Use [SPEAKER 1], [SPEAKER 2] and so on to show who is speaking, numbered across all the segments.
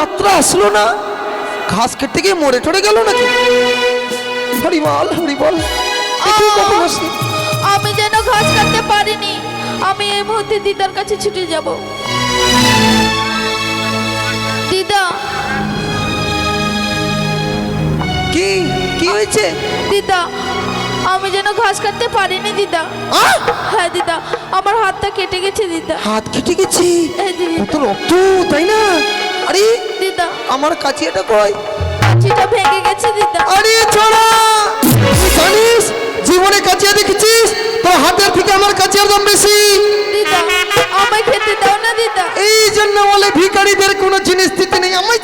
[SPEAKER 1] যাত্রা আসলো না? ঘাস কেটে গিয়ে মরে টরে গেল নাকি? হরিবল হরিবল
[SPEAKER 2] আমি যেন ঘাস কাটতে পারিনি। আমি এই মুহূর্তে দিদার কাছে ছুটে যাব। দিদা।
[SPEAKER 1] কি? কি হয়েছে?
[SPEAKER 2] দিদা আমি যেন ঘাস কাটতে পারিনি দিদা! হ্যাঁ দিদা আমার হাতটা কেটে গেছে দিদা।
[SPEAKER 1] হাত কেটে গেছে?
[SPEAKER 2] এই যে
[SPEAKER 1] কত রক্ত তাই না? আরে
[SPEAKER 2] দিদা।
[SPEAKER 1] আমার কাছে এটা কই
[SPEAKER 2] কাছিটা ভেঙে গেছে দিদা।
[SPEAKER 1] আরে ছড়া। তুই জানিস জীবনে কাচিয়া দেখেছিস? তোর হাতের থেকে আমার কাচিয়ার দাম বেশি।
[SPEAKER 2] দিদা আমায় খেতে দাও না দিদা।
[SPEAKER 1] এই জন্য বলে ভিখারিদের কোনো জিনিস দিতে নেই আমায়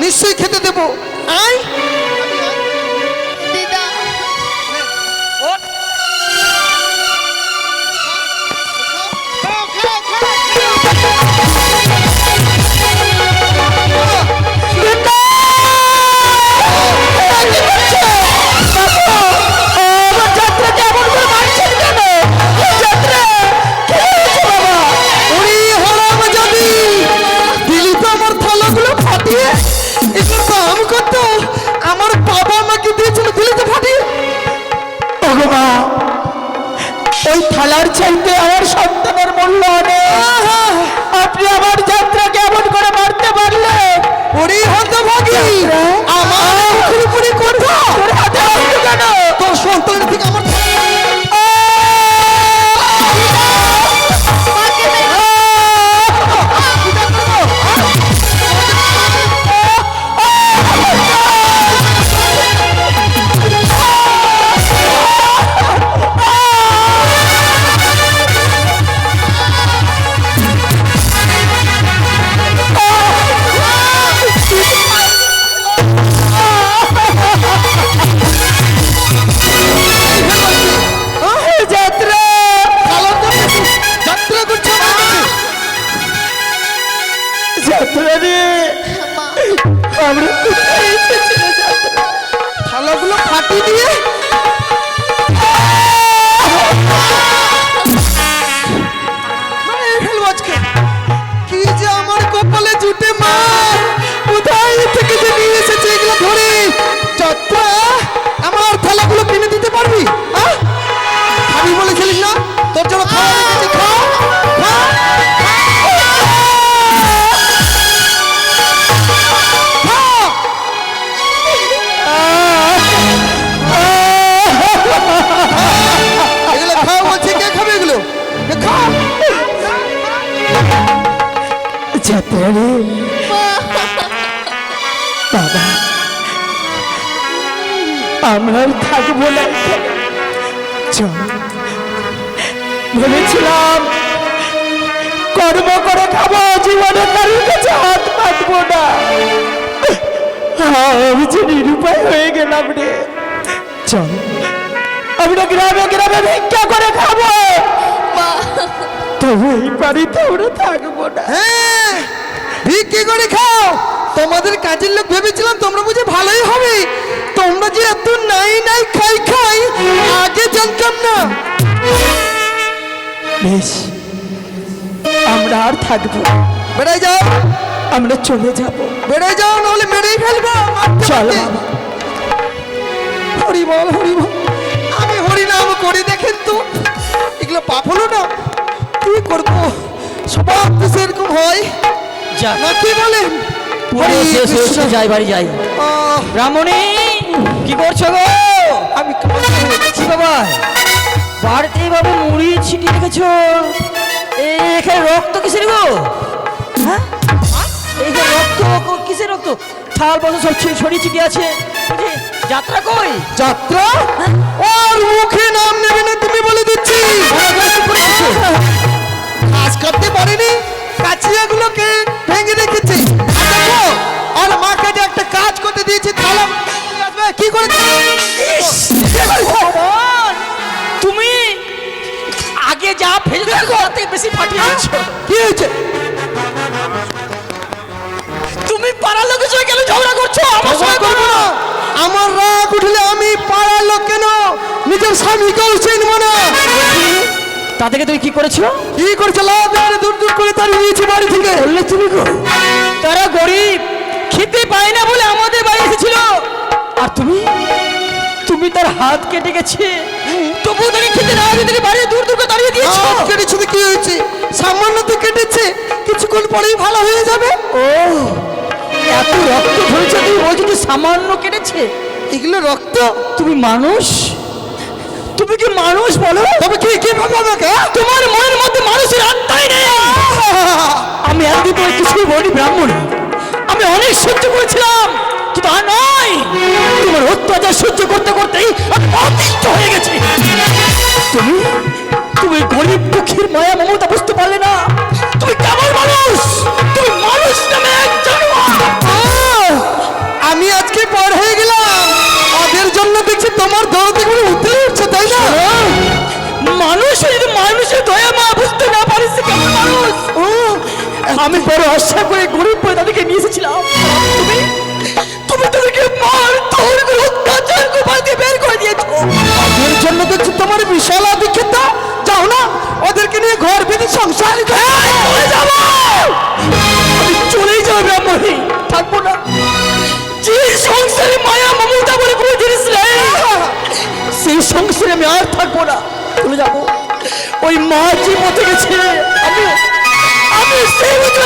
[SPEAKER 1] নিশ্চয়ই খেতে দেবো। আয়।
[SPEAKER 3] থালার চাইতে আমার সন্তানের মূল্য অনেক। আপনি আমার যাত্রা কেমন করে মারতে পারলে
[SPEAKER 1] ওরে হতভাগী। আমার মুখের করব কথা
[SPEAKER 3] তোর হাতে কেন?
[SPEAKER 1] তোর সন্তানের থেকে আমরা
[SPEAKER 3] আর থাকব না। চল। ভেবেছিলাম কর্ম করে খাব জীবনে কারোর কাছে হাত পাতবো না। আমি যে নিরুপায় হয়ে গেলাম রে। চল। আমরা গ্রামে গ্রামে ভিক্ষা করে খাব। তবু এই বাড়িতে আমরা থাকব না।
[SPEAKER 1] হ্যাঁ ভিক্ষি করে খাও। তোমাদের কাজের লোক ভেবেছিলাম তোমরা বুঝে ভালোই হবে। তোমরা যে এত নাই নাই খাই খাই আগে জানতাম না।
[SPEAKER 3] বেশ আমরা আর থাকব।
[SPEAKER 1] বেড়ে যাও।
[SPEAKER 3] আমরা চলে যাব।
[SPEAKER 1] বেড়ে যাও নাহলে মেরেই ফেলব।
[SPEAKER 3] চল
[SPEAKER 1] হরি বল হরি বল। আমি হরি নাম করে দেখেন তো। এগুলো পাপ হলো না? কি করব? সবার তো সেরকম হয়।
[SPEAKER 4] যাক।
[SPEAKER 1] না কি বলেন।
[SPEAKER 4] যাই বাড়ি যাই।
[SPEAKER 1] আহ,
[SPEAKER 4] ব্রাহ্মণী কি করছ গো?
[SPEAKER 1] আমি হয়ে
[SPEAKER 4] বাবা বাড়িতে এইভাবে মুড়ি ছিটিয়ে রেখেছো? এই এখানে রক্ত কিসের গো? হ্যাঁ? রক্ত কিসের রক্ত? থাল বছর সব ছড়িয়ে ছিটিয়ে আছে। যাত্রা কই?
[SPEAKER 1] যাত্রা? ওর মুখে নাম নেবে না তুমি বলে দিচ্ছি। কাজ করতে পারেনি কাছিয়াগুলোকে ভেঙে রেখেছে। আর আর মাকে যে একটা কাজ
[SPEAKER 4] করেছ
[SPEAKER 1] কি করে তুমি আগে যা ফেলে তাতে বেশি ফাটিয়েছো হ্যাঁ? কি হয়েছে?
[SPEAKER 4] তুমি পাড়ার লোকের সঙ্গে কেন ঝগড়া করছ? আমার সঙ্গে
[SPEAKER 1] করব না। আমার রাগ উঠলে আমি পাড়ার লোক কেন? নিজের স্বামীকেও চিনব না।
[SPEAKER 4] তাদেরকে তুমি কি করেছ?
[SPEAKER 1] কি করেছ? লাভ দূর দূর করে তার নিয়েছি বাড়ি থেকে।
[SPEAKER 4] তুমি তারা গরিব খেতে পায় না বলে আমাদের বাড়ি এসেছিল। আর তুমি? তুমি তার হাত কেটে গেছে। তবু তাকে খেতে না দিয়ে তাকে বাড়ি দূর দূর করে দাঁড়িয়ে দিয়েছ।
[SPEAKER 1] হাত কেটেছে তো কি হয়েছে? সামান্য তো কেটেছে কিছুক্ষণ পরেই ভালো হয়ে যাবে।
[SPEAKER 4] ও এত রক্ত ঝরেছে তুমি বলছো যে সামান্য কেটেছে?
[SPEAKER 1] এগুলো রক্ত?
[SPEAKER 4] তুমি মানুষ? তুমি কি মানুষ বলো?
[SPEAKER 1] তবে কি কি ভাবে আমাকে?
[SPEAKER 4] তোমার মনের মধ্যে মানুষের আত্মাই নেই আমি তোমার কিছুই বলি ব্রাহ্মণ। আমি অনেক সহ্য করেছিলাম। আর নয়। তোমার অত্যাচার সহ্য করতে করতেই অতিষ্ঠ হয়ে গেছি। তুমি তুমি গরিব দুঃখীর মায়া মমতা বুঝতে পারলে না। তুমি কেমন মানুষ। তুমি মানুষ নামে!
[SPEAKER 1] আমি আজকে পর হয়ে গেলাম। ওদের জন্য দেখছি তোমার দরদ এগুলো উতলে উঠছে তাই না?
[SPEAKER 4] মানুষ যদি মানুষের দয়া মা বুঝতে না পারিস কেমন মানুষ। ও আমি বড় আশা করে গরিব বলে তাদেরকে নিয়ে এসেছিলাম। তুমি? তুমি তাদেরকে মার তোর করে অত্যাচার করে বের করে দিয়েছ।
[SPEAKER 1] ওদের জন্য দেখছি তোমার বিশাল অভিজ্ঞতা যাও না ওদেরকে নিয়ে ঘর বেঁধে সংসার
[SPEAKER 4] চলে যাব! আমি চলেই যাব ব্রাহ্মণী থাকব না। যে সংসারে মায়া মমতা বলে কোনো জিনিস নেই। সেই সংসারে আমি আর থাকব না। চলে যাব। ওই মা যে মতে গেছে আমি আমি সেই মতে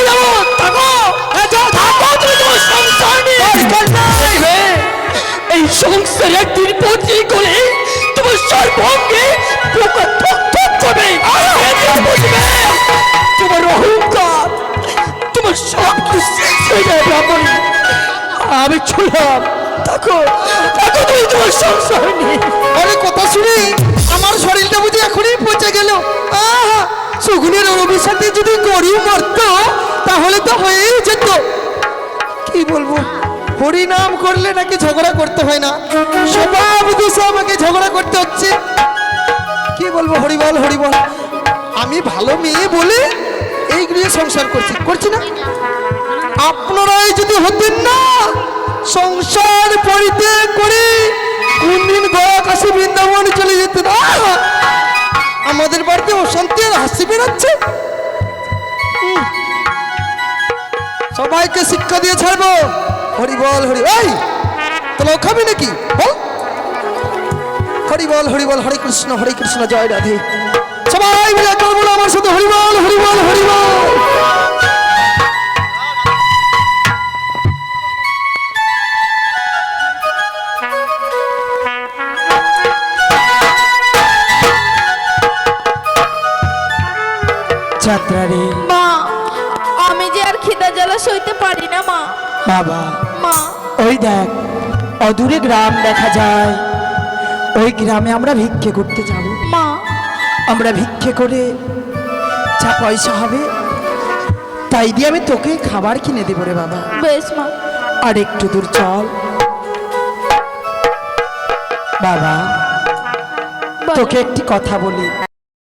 [SPEAKER 4] ব্রাহ্মণ, আমি ছুলাম। থাকো থাকো তুমি তোমার সংসার
[SPEAKER 1] অনেক কথা শুনি, আমার শরীরটা বুঝি এখনই পচে গেল। সুগুনের অভিশাপে যদি গরু মরত, তাহলে তো হয়েই যেত। কি বলব হরি করলে নাকি ঝগড়া করতে হয় না। স্বভাব দোষে আমাকে ঝগড়া করতে হচ্ছে। কি বলব, হরিবল হরিবল, আমি ভালো মেয়ে বলে এই গৃহে সংসার করছি। করছি না? আপনারাই যদি হতেন না, সংসার পরিত্যাগ করে কোনদিন গয়া কাশি বৃন্দাবন চলে যেতেন! আমাদের বাড়িতে অশান্তি আর হাসি বেরোচ্ছে। সবাইকে শিক্ষা দিয়ে ছাড়বো। হরি বল, হরি, এই! তাহলে ও খাবি নাকি? বল। হরি বল হরি বল, হরে কৃষ্ণ হরে কৃষ্ণ, জয় রাধে। সবাই মিলে বলো আমার সাথে, হরি বল হরি বল হরি বল।
[SPEAKER 3] যাত্রা রে
[SPEAKER 2] মা আমি যে আর খিদা জ্বালা সইতে পারি না মা।
[SPEAKER 3] বাবা
[SPEAKER 2] মা।
[SPEAKER 3] ওই দেখ অদূরে গ্রাম দেখা যায়। ওই গ্রামে আমরা ভিক্ষে করতে যাব।
[SPEAKER 2] মা।
[SPEAKER 3] আমরা ভিক্ষে করে যা পয়সা হবে তাই দিয়ে আমি তোকে খাবার কিনে দেবো রে বাবা।
[SPEAKER 2] বেশ মা।
[SPEAKER 3] আর একটু দূর চল। বাবা তোকে একটি কথা বলি।